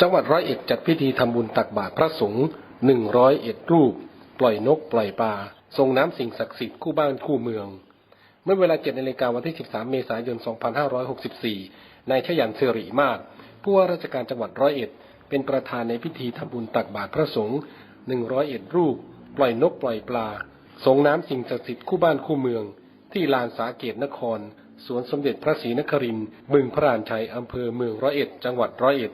จังหวัดร้อยเอ็ดจัดพิธีทำบุญตักบาตรพระสงฆ์หนึ่งร้อยเอ็ดรูป ปล่อยนกปล่อยปลาส่งน้ำสิ่งศักดิ์สิทธิ์คู่บ้านคู่เมือง เมื่อเวลาเจ็ดนาฬิกาวันที่ 13 เมษายน 2564 นายชยันเสริมาศผู้ว่าราชการจังหวัดร้อยเอ็ด เป็นประธานในพิธีทำบุญตักบาตรพระสงฆ์101รูป ปล่อยนกปล่อยปลาส่งน้ำสิ่งศักดิ์สิทธิ์คู่บ้านคู่เมือง ที่ลานสาเกตนคร สวนสมเด็จพระศรีนครินทร์บึงพระรานชัยอำเภอเมืองร้อยเอ็ด จังหวัดร้อยเอ็ด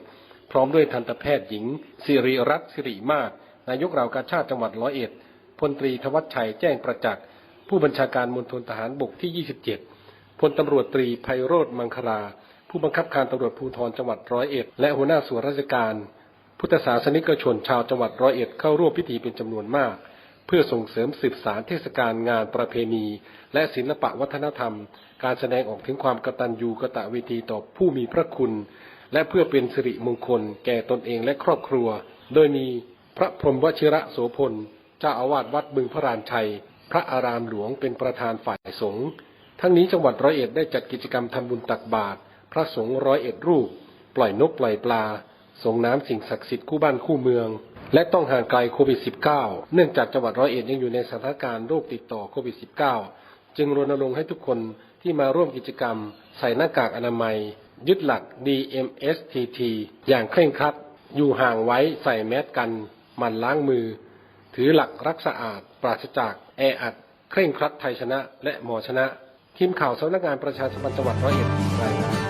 พร้อมด้วยทันตแพทย์หญิง สิริรัตน์สิริมาศนายกเหล่ากาชาติจังหวัดร้อยเอ็ดพลตรีธวัชชัยแจ้งประจักษ์ผู้บัญชาการมณฑลทหารบกที่ 27พลตำรวจตรีไพโรธมังคลาผู้บังคับการตำรวจภูธรจังหวัดร้อยเอ็ดและหัวหน้าส่วนราชการ พุทธศาสนิกชนชาวจังหวัดร้อยเอ็ดเข้าร่วมพิธีเป็นจำนวนมาก เพื่อส่งเสริมสืบสารเทศกาลงานประเพณี และศิลปะวัฒนธรรม การแสดงออกถึงความกตัญญูกตเวทีต่อผู้มีพระคุณ และเพื่อเป็นสิริมงคล แก่ตนเองและครอบครัว โดยมีพระพรหมวชิระโสพลเจ้าอาวาสวัดบึงพระรานชัย พระอารามหลวงเป็นประธานฝ่ายสงฆ์ทั้งนี้จังหวัดร้อยเอ็ดได้จัดกิจกรรมทำบุญตักบาตรพระสงฆ์ร้อยเอ็ดรูป ปล่อยนกปล่อยปลา ส่งน้ำสิ่งศักดิ์สิทธิ์คู่บ้านคู่เมือง และต้องห่างไกลโควิด -19 เนื่องจากจังหวัดร้อยเอ็ดยังอยู่ในสถานการณ์โรคติดต่อโควิด -19 จึงรณรงค์ให้ทุกคนที่มาร่วมกิจกรรม ใส่หน้ากากอนามัย ยึดหลัก DMSTT อย่างเคร่งครัด อยู่ห่างไว้ใส่แมสกัน มันล้างมือ ถือหลักรักสะอาด ปราศจากแออัด เคร่งครัดไทยชนะ และหมอชนะ ทีมข่าวสำนักงานประชาสัมพันธ์จังหวัดร้อยเอ็ดรายงาน